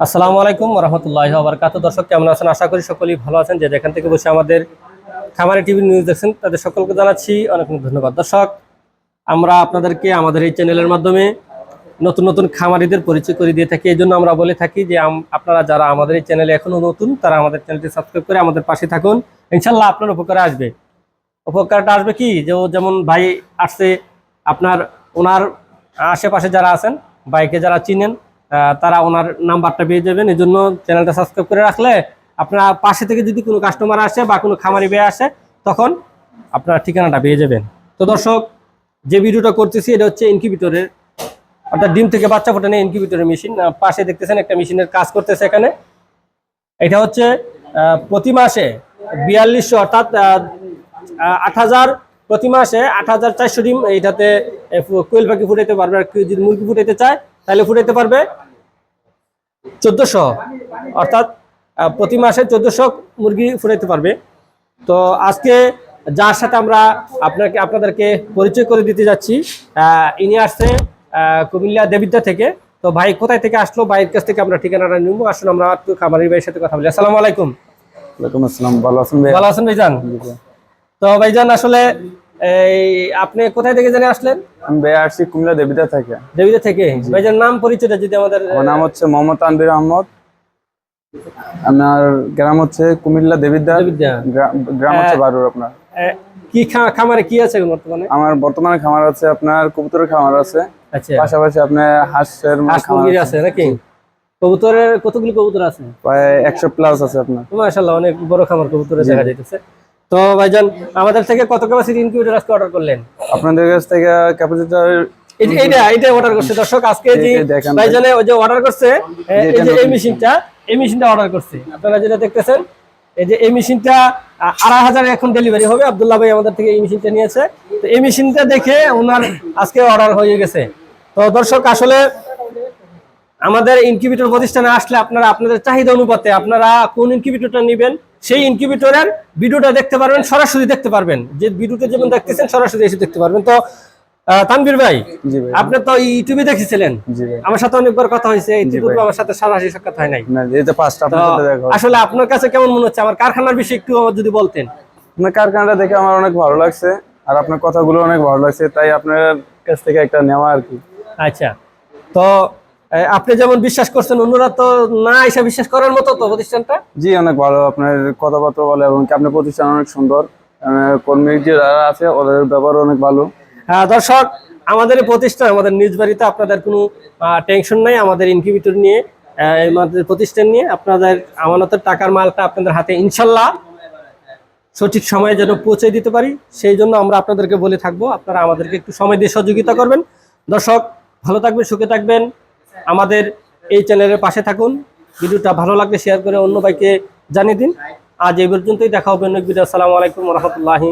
আসসালামু আলাইকুম রহমতুল্লাহ আবরকাত দর্শক, কেমন আছেন? আশা করি সকলেই ভালো আছেন। যে যেখান থেকে বসে আমাদের খামারে টিভি নিউজ দেখছেন, তাদের সকলকে জানাচ্ছি অনেক অনেক ধন্যবাদ। দর্শক, আমরা আপনাদেরকে আমাদের এই চ্যানেলের মাধ্যমে নতুন নতুন খামারিদের পরিচয় করে দিয়ে থাকি। এই জন্য আমরা বলে থাকি যে আপনারা যারা আমাদের এই চ্যানেলে এখনও নতুন, তারা আমাদের চ্যানেলটি সাবস্ক্রাইব করে আমাদের পাশে থাকুন। ইনশাল্লাহ আপনার উপকারে আসবে। উপকারটা আসবে কি? যে যেমন ভাই আসছে, আপনার ওনার আশেপাশে যারা আছেন বাইকে যারা চিনেন তারা ওনার নাম্বারটা পেয়ে যাবেন। এই জন্য চ্যানেলটা সাবস্ক্রাইব করে রাখলে আপনার পাশে থেকে যদি কোনো কাস্টমার আসে বা কোনো খামারি বেয়ে আসে, তখন আপনার ঠিকানাটা পেয়ে যাবেন। তো দর্শক, যে ভিডিওটা করতেছি, এটা হচ্ছে ইনকিউবেটরের অর্থাৎ ডিম থেকে বাচ্চা ফোটানো ইনকিউবেটরের মেশিন পাশে দেখতেছেন একটা মেশিনের কাজ করতেছে এখানে। এটা হচ্ছে প্রতি মাসে বিয়াল্লিশশো, অর্থাৎ আট হাজার প্রতি মাসে আট হাজার চারশো ডিম এইটাতে কোয়েল পাখি ফুটাইতে পারবে। আর যদি মুরগি ফুটাইতে চায় তাহলে ফুটাইতে পারবে চোদ্দোশো। অর্থাৎ প্রতি মাসে চোদ্দোশো মুরগি ফুটাইতে পারবে। তো আজকে যার সাথে আমরা আপনাকে আপনাদেরকে পরিচয় করে দিতে যাচ্ছি আহ, ইনি আসছে আহ, কুমিল্লা দেবিদ্যা থেকে। তো ভাই কোথায় থেকে আসলো? ভাইয়ের কাছ থেকে আমরা ঠিকানাটা নিব। আসুন আমরা একটু খামারি ভাইয়ের সাথে কথা বলি। আসসালামু আলাইকুম। ওয়ালাইকুম আসসালাম। ভালো আছেন ভাই ভালো আছেন ভাইজান? তো ভাইজান আসলে এই আপনি কোথায় থেকে জেনে আসলেন? আমি ভাই আসছি কুমিল্লা দেবিদা থেকে। দেবিদ্যা থেকে? ভাইজান নাম পরিচয়টা যদি আমাদের আমার নাম হচ্ছে মোহাম্মদ তানবির আহমদ। আমার গ্রাম হচ্ছে কুমিল্লা দেবিদা। দেবিদ্যা গ্রাম হচ্ছে বারুর আপনার। কি খামারে কি আছে বর্তমানে? আমার বর্তমানে খামার আছে আপনার কবুতরের খামার আছে। আচ্ছা। পাশাপাশি আপনার হাঁসের হাঁস খামার মুরগির আছে নাকি? কবুতরের কতগুলি কবুতর আছে? প্রায় একশো প্লাস আছে আপনার। মাশাআল্লাহ অনেক বড় খামার কবুতরে দেখা যাইতেছে। তো ভাইজান আমাদের থেকে কত ক্যাপাসিটি ইনকিউবেটর আজকে অর্ডার করলেন? আপনাদের কাছ থেকে ক্যাপাসিটার এইটা এইটা অর্ডার করছে দর্শক আজকে যে ভাইজানে ওই যে অর্ডার করছে এই যে এই মেশিনটা এই মেশিনটা অর্ডার করছে। আপনারা যেটা দেখতেছেন এই যে এই মেশিনটা আড়াই হাজার এখন ডেলিভারি হবে। আব্দুল্লাহ ভাই আমাদের থেকে এই মেশিনটা নিয়েছে। তো এই মেশিনটা দেখে ওনার আজকে অর্ডার হয়ে গেছে। তো দর্শক আসলে আমাদের ইনকিউবেটর প্রতিষ্ঠানে আসলে আপনারা আপনাদের চাহিদা অনুপাতে আপনারা কোন ইনকিউবেটরটা নেবেন সেই ইনকিউবেটরের ভিডিওটা দেখতে পারবেন সরাসরি দেখতে পারবেন। যে ভিডিওটা যেমন দেখতেছেন সরাসরি এসে দেখতে পারবেন। তো আহ, তানভীর ভাই আপনি তো ইউটিউবে দেখেছিলেন? আমার সাথে অনেকবার কথা হয়েছে ইতিপূর্বে আমার সাথে সরাসরি সাক্ষাৎ হয় নাই। আসলে আপনার কাছে কেমন মনে হচ্ছে? আমার কারখানার বিষয়ে একটু আমার যদি বলতেন। আপনার কারখানাটা দেখে আমার অনেক ভালো লাগছে আর আপনার কথাগুলো অনেক ভালো লাগছে তাই আপনার কাছ থেকে একটা নেওয়া আর কি। আচ্ছা। তো আপনি যেমন বিশ্বাস করছেন অন্যরা তো না এসে বিশ্বাস করার মতো তো প্রতিষ্ঠানটা? জি অনেক ভালো। আপনার কথাবার্তা বলে এবং আপনার প্রতিষ্ঠান অনেক সুন্দর। কর্মী যারা আছে ওদের ব্যবহার অনেক ভালো। হ্যাঁ দর্শক আমাদের প্রতিষ্ঠান আমাদের নিজ বাড়িতে আপনাদের কোনো টেনশন নাই। আমাদের ইনকিউবেটর নিয়ে আমাদের প্রতিষ্ঠান নিয়ে আপনাদের আমানতের টাকার মালটা আপনাদের হাতে ইনশাল্লাহ সঠিক সময়ে যেন পৌঁছে দিতে পারি। সেই জন্য আমরা আপনাদেরকে বলে থাকব আপনারা আমাদেরকে একটু সময় দিয়ে সহযোগিতা করবেন। দর্শক ভালো থাকবেন সুখে থাকবেন। আমাদের এই চ্যানেলের পাশে থাকুন। ভিডিওটা ভালো লাগলে শেয়ার করে অন্য ভাইকে জানিয়ে দিন। আজ এই পর্যন্তই, দেখা হবে ভিডিও আসসালামু আলাইকুম রহমতুল্লাহি